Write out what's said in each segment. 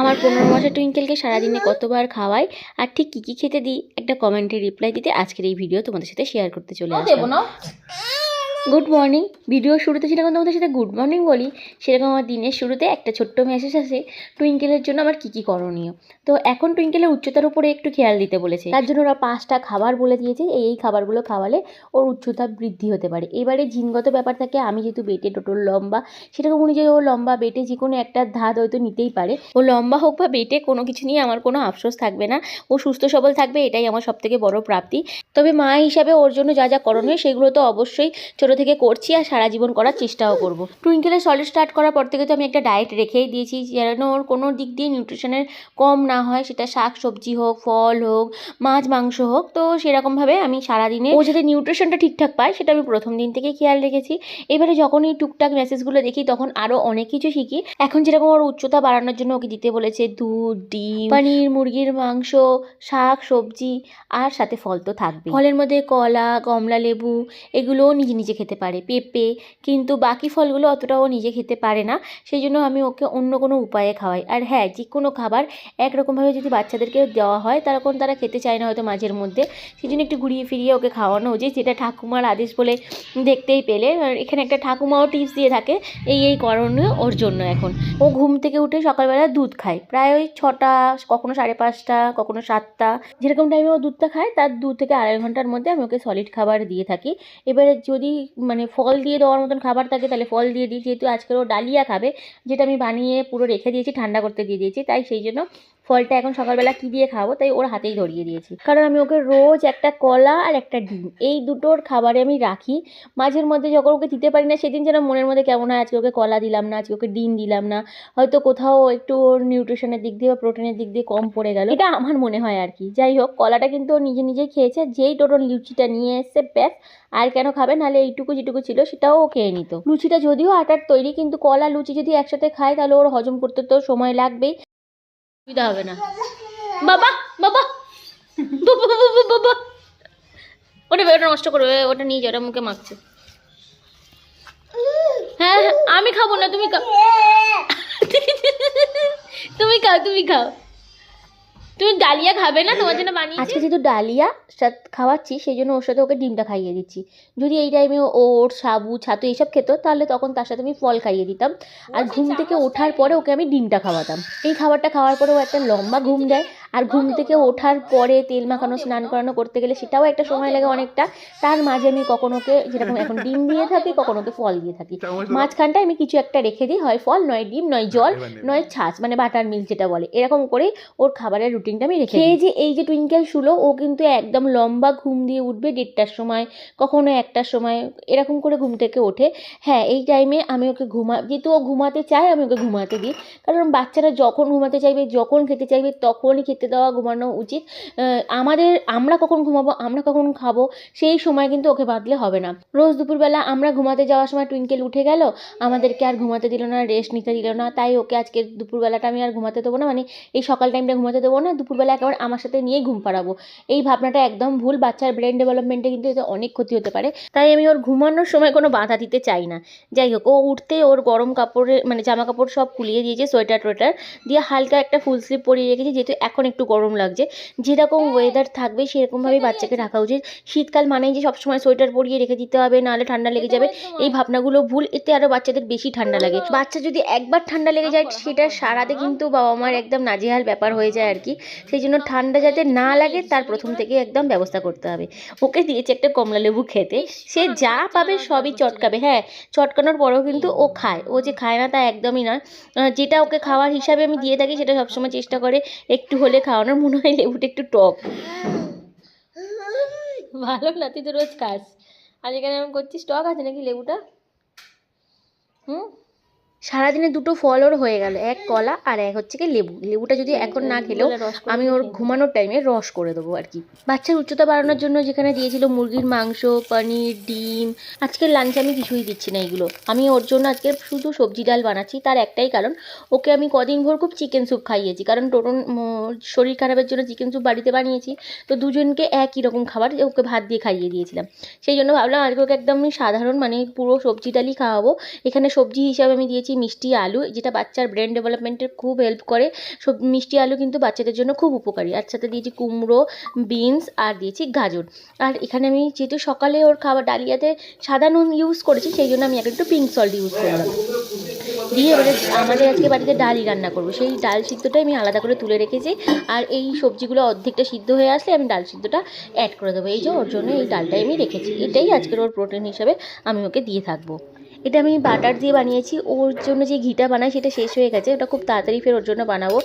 আমার পনেরো মাসের টুইঙ্কেলকে সারাদিনে কতবার খাওয়াই আর ঠিক কী কী খেতে দিই একটা কমেন্টে রিপ্লাই দিতে আজকের এই ভিডিও তোমাদের সাথে শেয়ার করতে চলে আসব না। গুড মর্নিং ভিডিও শুরুতে যেরকম তোমাদের সাথে গুড মর্নিং বলি, সেরকম আমার দিনের শুরুতে একটা ছোট্ট মেসেজ আছে টুইঙ্কেলের জন্য আমার কী কী করণীয়। তো এখন টুইঙ্কেলের উচ্চতার উপরে একটু খেয়াল দিতে বলেছে। তার জন্য ওরা পাঁচটা খাবার বলে দিয়েছে, এই এই খাবারগুলো খাওয়ালে ওর উচ্চতা বৃদ্ধি হতে পারে। এবারে জিনগত ব্যাপার থাকে, আমি যেহেতু বেটে টোটোর লম্বা, সেরকম অনুযায়ী ও লম্বা বেটে যে কোনো একটা ধাত হয়তো নিতেই পারে। ও লম্বা হোক বা বেটে, কোনো কিছু নিয়ে আমার কোনো আফসোস থাকবে না। ও সুস্থ সবল থাকবে, এটাই আমার সবথেকে বড় প্রাপ্তি। তবে মা হিসাবে ওর জন্য যা যা করণীয় সেগুলো তো অবশ্যই ছোটো থেকে করছি আর সারা জীবন করার চেষ্টাও করব। টুইঙ্কেলের সলিড স্টার্ট করার পর থেকে তো আমি একটা ডায়েট রেখেই দিয়েছি যেন ওর কোনো দিক দিয়ে নিউট্রিশনের কম না হয়। সেটা শাক সবজি হোক ফল হোক মাছ মাংস হোক তো সেরকমভাবে আমি সারাদিনে ও যাতে নিউট্রিশনটা ঠিকঠাক পায় সেটা আমি প্রথম দিন থেকে খেয়াল রেখেছি। এবারে যখন এই টুকটাক মেসেজগুলো দেখি তখন আরও অনেক কিছু শিখি। এখন যেরকম ওর উচ্চতা বাড়ানোর জন্য ওকে দিতে বলেছে দুধ ডিম পনির মুরগির মাংস শাক সবজি আর সাথে ফল তো থাকবে ফলের মধ্যে কলা, কমলা লেবু এগুলোও নিজে নিজে খেতে পারে, পেঁপে, কিন্তু বাকি ফলগুলো অতটাও নিজে খেতে পারে না। সেই জন্য আমি ওকে অন্য কোনো উপায়ে খাওয়াই। আর হ্যাঁ যে কোনো খাবার একরকমভাবে যদি বাচ্চাদেরকে দেওয়া হয় তখন তারা খেতে চায় না হয়তো মাঝের মধ্যে। সেই জন্য একটু ঘুরিয়ে ফিরিয়ে ওকে খাওয়ানো উচিত, যেটা ঠাকুমার আদেশ বলে দেখতেই পেলে। এখানে একটা ঠাকুমাও টিপস দিয়ে থাকে এই এই করণীয় ওর জন্য এখন। ও ঘুম থেকে উঠে সকালবেলা দুধ খায়। প্রায় ওই ছটা, কখনো সাড়ে পাঁচটা, কখনো সাতটা, যেরকম টাইমে ও দুধটা খায়, তার দু থেকে ঘণ্টার মধ্যে আমি ওকে সলিড খাবার দিয়ে থাকি। এবারে যদি মানে ফল দিয়ে দেওয়ার মতন খাবার থাকে, তাহলে ফল দিয়ে দিই। যেহেতু আজকের ও ডালিয়া খাবে, যেটা আমি বানিয়ে পুরো রেখে দিয়েছি, ঠান্ডা করতে দিয়ে দিয়েছি, তাই সেই জন্য ফলটা এখন সকালবেলা কী দিয়ে খাব, তাই ওর হাতেই ধরিয়ে দিয়েছি। কারণ আমি ওকে রোজ একটা কলা আর একটা ডিম, এই দুটোর খাবারে আমি রাখি। মাঝের মধ্যে যখন ওকে দিতে পারি না, সেদিন যেন মনের মধ্যে কেমন হয়, আজকে ওকে কলা দিলাম না, আজকে ওকে ডিম দিলাম না। হয়তো কোথাও একটু ওর নিউট্রিশনের দিক দিয়ে বা প্রোটিনের দিক দিয়ে কম পড়ে গেল। এটা আমার মনে হয় আর কি। যাই হোক, কলাটা কিন্তু ও নিজে নিজেই খেয়েছে, যেই টোটোর লুচিটা নিয়ে এসছে, ব্যাস। আর কেন খাবে? নাহলে এইটুকু যেটুকু ছিল, সেটাও ও খেয়ে নিত। লুচিটা যদিও আটার তৈরি, কিন্তু কলা, লুচি যদি একসাথে খায়, তাহলে ওর হজম করতে তো সময় লাগবেই। সুবিধা হবে না। বাবা বাবা। বাবা ওটা ওটা নষ্ট করবে ওটা নিয়ে যাও ওটা মুখে মাখছে। হ্যাঁ হ্যাঁ, আমি খাব না তুমি খাও তুমি খাও তুমি খাও। তুমি ডালিয়া খাবে না তোমার জন্য বানিয়ে আজকে যেহেতু ডালিয়া সাথে খাওয়াচ্ছি সেই জন্য ওর সাথে ওকে ডিমটা খাইয়ে দিচ্ছি। যদি এই টাইমে ওর সাবু ছাতু এইসব খেত তাহলে তখন তার সাথে আমি ফল খাইয়ে দিতাম। আর ঘুম থেকে ওঠার পরে ওকে আমি ডিমটা খাওয়াতাম। এই খাবারটা খাওয়ার পরে ও একটা লম্বা ঘুম দেয়। আর ঘুম থেকে ওঠার পরে তেল মাখানো স্নান করানো করতে গেলে সেটাও একটা সময় লাগে অনেকটা। তার মাঝে আমি কখনো ওকে যেরকম এখন ডিম দিয়ে থাকি কখনো ওকে ফল দিয়ে থাকি। মাঝখানটায় আমি কিছু একটা রেখে দিই হয় ফল নয় ডিম নয় জল নয় ছাঁচ মানে বাটার মিল যেটা বলে। এরকম করে ওর খাবারের রুটিনটা আমি রেখে খেয়ে যে এই যে টুইঙ্কেল শুলো ও কিন্তু একদম লম্বা ঘুম দিয়ে উঠবে দেড়টার সময় কখনো একটার সময় এরকম করে ঘুম থেকে ওঠে। হ্যাঁ এই টাইমে আমি ওকে ঘুমা যেহেতু ও ঘুমাতে চায় আমি ওকে ঘুমাতে দিই। কারণ বাচ্চারা যখন ঘুমাতে চাইবে যখন খেতে চাইবে তখনই খেতে দেওয়া ঘুমানো উচিত। আমাদের আমরা কখন ঘুমাবো, আমরা কখন খাব, সেই সময় কিন্তু ওকে বাঁধলে হবে না। রোজ দুপুরবেলা আমরা ঘুমাতে যাওয়ার সময় টুইঙ্কেল উঠে গেল, আমাদেরকে আর ঘুমাতে দিল না রেস্ট নিতে দিল না, তাই ওকে আজকে দুপুরবেলাটা আমি আর ঘুমাতে দেবো না মানে এই সকাল টাইমটা ঘুমাতে দেবো না, দুপুরবেলা একেবারে আমার সাথে নিয়েই ঘুম পাড়াবো। এই ভাবনাটা একদম ভুল, বাচ্চার ব্রেন ডেভেলপমেন্টে কিন্তু এতে অনেক ক্ষতি হতে পারে। তাই আমি ওর ঘুমানোর সময় কোনো বাধা দিতে চাই না। যাই হোক, ও উঠতে ওর গরম কাপড়ে মানে জামা কাপড় সব খুলিয়ে দিয়েছে, সোয়েটার টোয়েটার, দিয়ে হালকা একটা ফুল স্লিপ পরিয়ে রেখেছি, যেহেতু এখন একটু গরম লাগছে। যেরকম ওয়েদার থাকবে সেরকমভাবেই বাচ্চাকে রাখা উচিত। শীতকাল মানেই যে সবসময় সোয়েটার পরিয়ে রেখে দিতে হবে নাহলে ঠান্ডা লেগে যাবে। এই ভাবনাগুলো ভুল এতে আরও বাচ্চাদের বেশি ঠান্ডা লাগে। বাচ্চা যদি একবার ঠান্ডা লেগে যায় সেটা সারাতে কিন্তু বাবা মার একদম নাজেহাল ব্যাপার হয়ে যায় আর কি। সেই জন্য ঠান্ডা যাতে না লাগে তার প্রথম থেকে একদম ব্যবস্থা করতে হবে। ওকে দিয়েছে একটা কমলা লেবু খেতে। সে যা পাবে সবই চটকাবে। হ্যাঁ চটকানোর পরেও কিন্তু ও খায়। ও যে খায় না তা একদমই নয়। যেটা ওকে খাওয়ার হিসাবে আমি দিয়ে থাকি সেটা সবসময় চেষ্টা করে একটু হলে খাওয়ানোর মনে হয় লেবুটা একটু টক। ভালো না, তুই তো রোজ খাস। আর এখানে আমি করছিস, টক আছে নাকি লেবুটা? হুম? সারাদিনে দুটো ফল ওর হয়ে গেল এক কলা আর এক হচ্ছে কি লেবু। লেবুটা যদি এখন না খেলেও আমি ওর ঘুমানোর টাইমে রস করে দেবো আর কি। বাচ্চার উচ্চতা বাড়ানোর জন্য যেখানে দিয়েছিল মুরগির মাংস পনির ডিম আজকের লাঞ্চে আমি কিছুই দিচ্ছি না এগুলো। আমি ওর জন্য আজকে শুধু সবজি ডাল বানাচ্ছি তার একটাই কারণ ওকে আমি কদিন ভোর খুব চিকেন স্যুপ খাইয়েছি। কারণ টোটন শরীর খারাপের জন্য চিকেন স্যুপ বাড়িতে বানিয়েছি তো দুজনকে একই রকম খাবার ওকে ভাত দিয়ে খাইয়ে দিয়েছিলাম। সেই জন্য ভাবলাম আজকে ওকে একদম সাধারণ মানে পুরো সবজি ডালই খাওয়াবো। এখানে সবজি হিসাবে আমি দিয়েছি দিয়েছি মিষ্টি আলু, যেটা বাচ্চার ব্রেন ডেভেলপমেন্টের খুব হেল্প করে। সব মিষ্টি আলু কিন্তু বাচ্চাদের জন্য খুব উপকারী। আর সাথে দিয়েছি কুমড়ো বিনস আর দিয়েছি গাজর। আর এখানে আমি যেহেতু সকালে ওর খাবার, ডালিয়াতে সাদা নুন ইউজ করেছি, সেই জন্য আমি এখন একটু পিঙ্ক সল্ট ইউজ করলাম। দিয়ে এবারে আমাদের আজকে বাড়িতে ডালই রান্না করব। সেই ডাল সিদ্ধটাই আমি আলাদা করে তুলে রেখেছি। আর এই সবজিগুলো অর্ধেকটা সিদ্ধ হয়ে আসলে আমি ডাল সিদ্ধটা অ্যাড করে দেবো। এই যে ওর জন্য এই ডালটাই আমি রেখেছি। এটাই আজকের ওর প্রোটিন হিসাবে আমি ওকে দিয়ে থাকব। এটা আমি বাটার দিয়ে বানিয়েছি। ওর জন্য যে ঘিটা বানাই সেটা শেষ হয়ে গেছে। ওটা খুব তাড়াতাড়ি ফের ওর জন্য বানাবো।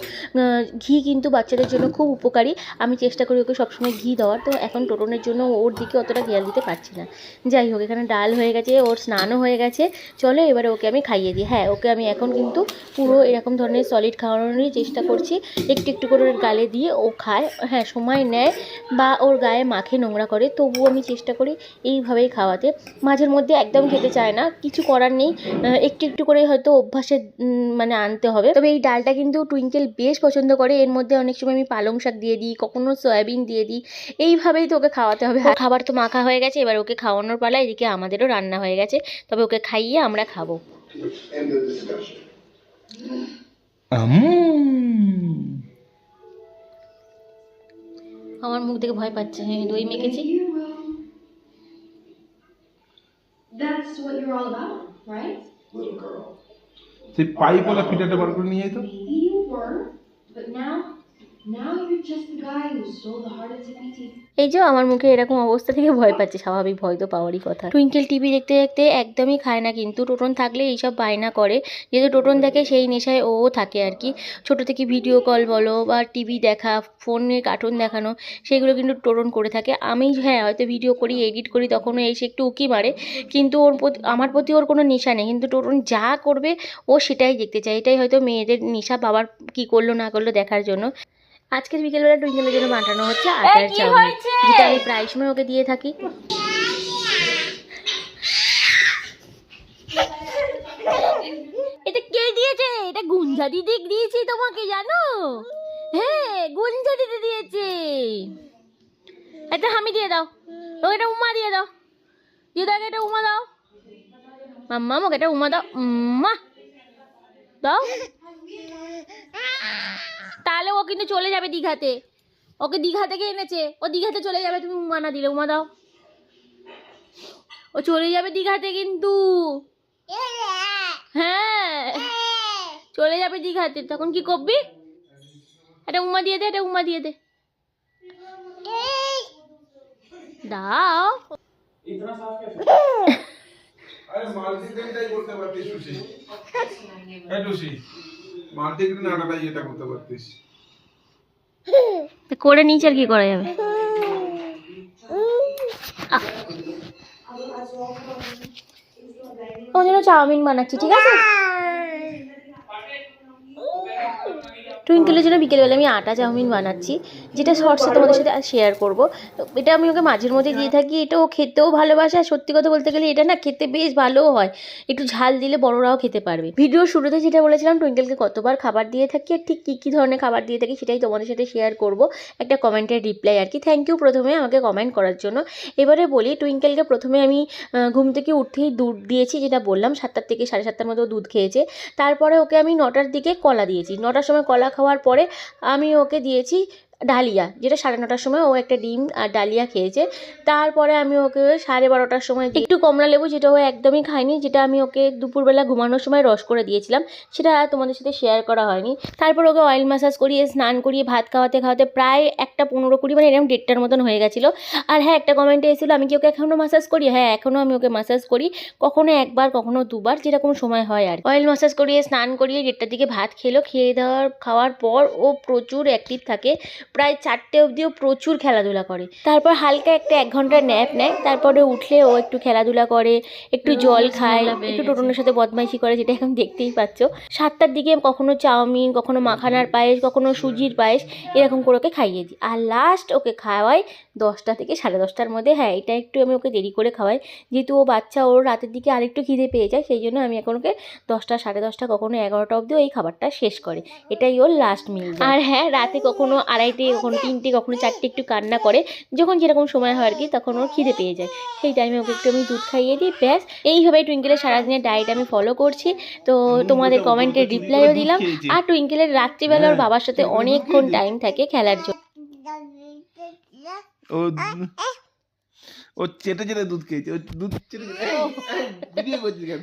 ঘি কিন্তু বাচ্চাদের জন্য খুব উপকারী। আমি চেষ্টা করি ওকে সবসময় ঘি দেওয়ার। তো এখন টোটনের জন্য ওর দিকে অতটা খেয়াল দিতে পারছি না। যাই হোক, এখানে ডাল হয়ে গেছে, ওর স্নানও হয়ে গেছে। চলো এবারে ওকে আমি খাইয়ে দিই। হ্যাঁ ওকে আমি এখন কিন্তু পুরো এরকম ধরনের সলিড খাওয়ানোরই চেষ্টা করছি। একটু একটু করে ওর গালে দিয়ে ও খায়। হ্যাঁ সময় নেয় বা ওর গায়ে মাখে নোংরা করে। তবুও আমি চেষ্টা করি এইভাবেই খাওয়াতে। মাঝের মধ্যে একদম খেতে চায় না। কিছু করার নেই। একটু একটু করে হয়তো অভ্যাসে মানে আনতে হবে। তবে এই ডালটা কিন্তু টুইঙ্কেল বেশ পছন্দ করে। এর মধ্যে অনেক সময় আমি পালং শাক দিয়ে দিই কখনো সয়াবিন দিয়ে দিই। এইভাবেই তো ওকে খাওয়াতে হবে। আর খাবার তো মাখা হয়ে গেছে এবার ওকে খাওয়ানোর পালা। এদিকে আমাদেরও রান্না হয়ে গেছে। তবে ওকে খাইয়ে আমরা খাব. আমার মুখ দেখে ভয় পাচ্ছে। হ্যাঁ দই মেখেছি। That's what you're all about, right? Little girl. সেই পাইপওয়ালা পিঠাটা বার করে নিয়ে যেত Maybe you were, but now, এই যে আমার মুখে এরকম অবস্থা থেকে ভয় পাচ্ছে, স্বাভাবিক ভয় তো পাওয়ারই কথা। টুইঙ্কেল টিভি দেখতে দেখতে একদমই খায় না কিন্তু, টোটন থাকলে এইসব বায়না করে। যেহেতু টোটন দেখে সেই নেশায় ও থাকে আর কি। ছোট থেকে ভিডিও কল বলো বা টিভি দেখা ফোনে কার্টুন দেখানো, সেগুলো কিন্তু টোটন করে থাকে। আমি হ্যাঁ হয়তো ভিডিও করি এডিট করি, তখনও এসে একটু উকি মারে। কিন্তু ওর প্রতি, আমার প্রতি ওর কোনো নেশা নেই। কিন্তু টোটন যা করবে, ও সেটাই দেখতে চায়। এটাই হয়তো মেয়েদের নেশা, বাবার কি করল না করল দেখার জন্য। আজকের বিকেলবেলা টুইঙ্কেলের জন্য বানানো হচ্ছে আটার চাউমিন। যেটা আমি প্রায় সময় ওকে দিয়ে থাকি। এটা কে দিয়েছে? এটা গুঞ্জা দিদি দিয়েছে তোমাকে জানো? হ্যাঁ গুঞ্জা দিদি দিয়েছে। এটা আমি দিয়ে দাও। ও এটা উমা দিয়ে দাও। দিয়ে দাও এটা উমা দাও। মাম্মা আমাকে এটা উমা দাও। উম্মা দাও। তাহলে ও কিন্তু চলে যাবে দীঘাতে। ওকে দীঘা থেকে এনেছে। ও দীঘাতে চলে যাবে, তুমি উমা না দিলে, উমা দাও। ও চলে যাবে দীঘাতে কিন্তু। হ্যাঁ। চলে যাবে দীঘাতে। তখন কি করবি? এটা উমা দিয়ে দে একটা উমা দিয়ে দে। দাও। আরে পারতিস এটা করতে পারতিস। করে নিচে আর কি করা যাবে? ও যেন জন্য চাউমিন বানাচ্ছি ঠিক আছে? টুইঙ্কেলের জন্য বিকেলবেলা আমি আটা চাউমিন বানাচ্ছি, যেটা শর্টসে তোমাদের সাথে শেয়ার করব। এটা আমি ওকে মাঝের মধ্যে দিয়ে থাকি, এটা ও খেতেও ভালোবাসে, আর সত্যি কথা বলতে গেলে এটা না খেতে বেশ ভালোও হয়। একটু ঝাল দিলে বড়রাও খেতে পারবে। ভিডিওর শুরুতে যেটা বলেছিলাম টুইঙ্কেলকে কতবার খাবার দিয়ে থাকি আর ঠিক কী কী ধরনের খাবার দিয়ে থাকি সেটাই তোমাদের সাথে শেয়ার করব। একটা কমেন্টের রিপ্লাই আর কি। থ্যাংক ইউ প্রথমে আমাকে কমেন্ট করার জন্য। এবারে বলি টুইঙ্কেলকে প্রথমে আমি ঘুম থেকে উঠেই দুধ দিয়েছি, যেটা বললাম, সাতটার থেকে সাড়ে সাতটার মতো দুধ খেয়েছে। তারপরে ওকে আমি নটার দিকে কলা দিয়েছি। নটার সময় কলা খাওয়ার পরে আমি ওকে দিয়েছি ডালিয়া, যেটা সাড়ে নটার সময় ও একটা ডিম আর ডালিয়া খেয়েছে। তারপরে আমি ওকে সাড়ে বারোটার সময় একটু কমলা লেবু, যেটা ও একদমই খায়নি, যেটা আমি ওকে দুপুরবেলা ঘুমানোর সময় রস করে দিয়েছিলাম, সেটা তোমাদের সাথে শেয়ার করা হয়নি। তারপর ওকে অয়েল ম্যাসাজ করিয়ে, স্নান করিয়ে, ভাত খাওয়াতে খাওয়াতে প্রায় একটা পনেরো কুড়ি মানে এরকম দেড়টার মতন হয়ে গেছিল। আর হ্যাঁ একটা কমেন্টে এসেছিল, আমি কি ওকে এখনও ম্যাসাজ করি? হ্যাঁ এখনও আমি ওকে ম্যাসাজ করি, কখনো একবার, কখনো দুবার, যেরকম সময় হয় আর অয়েল ম্যাসাজ করিয়ে, স্নান করিয়ে, দেড়টার দিকে ভাত খেলো, খেয়ে দেওয়ার, খাওয়ার পর ও প্রচুর অ্যাক্টিভ থাকে। প্রায় চারটে অবধিও প্রচুর খেলাধুলা করে। তারপর হালকা একটা এক ঘণ্টা ন্যাপ নেয় তারপরে উঠলে ও একটু খেলাধুলা করে একটু জল খায় একটু টোটনের সাথে বদমাইশি করে যেটা এখন দেখতেই পাচ্ছ। সাতটার দিকে কখনো চাউমিন কখনো মাখানার পায়েস কখনো সুজির পায়েস এরকম করে ওকে খাইয়ে দিই। আর লাস্ট ওকে খাওয়াই দশটা থেকে সাড়ে দশটার মধ্যে হ্যাঁ এটা একটু আমি ওকে দেরি করে খাওয়াই। যেহেতু ও বাচ্চা ওর রাতের দিকে আরেকটু খিদে পেয়ে যায় সেই জন্য আমি এখন ওকে দশটা সাড়ে দশটা কখনো এগারোটা অবধিও এই খাবারটা শেষ করে। এটাই ওর লাস্ট মিল আর হ্যাঁ রাতে কখনো আড়াইটে কখনো তিনটে কখনো চারটে একটু কান্না করে যখন যেরকম সময় হয় আর কি তখন ওর খিদে পেয়ে যায়। সেই টাইমে ওকে একটু আমি দুধ খাইয়ে দিই ব্যাস। এইভাবে টুইঙ্কেলের সারাদিনের ডায়েট আমি ফলো করছি। তো তোমাদের কমেন্টের রিপ্লাইও দিলাম। আর টুইঙ্কেলের রাত্রিবেলা ওর বাবার সাথে অনেকক্ষণ টাইম থাকে খেলার জন্য। ও ও চেটে চেটে দুধ খেয়েছে ও দুধ চেটে চেটে ভিডিও করছিস কেন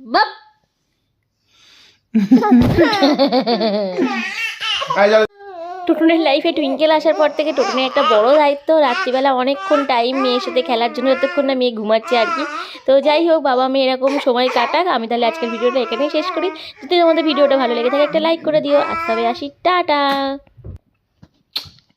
বাপ আয় যাও টুটুনের লাইফে টুইঙ্কেল আসার পর থেকে টুটুনের একটা বড় দায়িত্ব। রাত্রিবেলা অনেকক্ষণ টাইম মেয়ের সাথে খেলার জন্য, যতক্ষণ না মেয়ে ঘুমাচ্ছে আর কি। তো যাই হোক, বাবা মেয়ে এরকম সময় কাটাক। আমি তাহলে আজকের ভিডিওটা এখানেই শেষ করি। যদি তোমাদের ভিডিওটা ভালো লেগে থাকে, একটা লাইক করে দিও। আর তবে আসি। টাটা!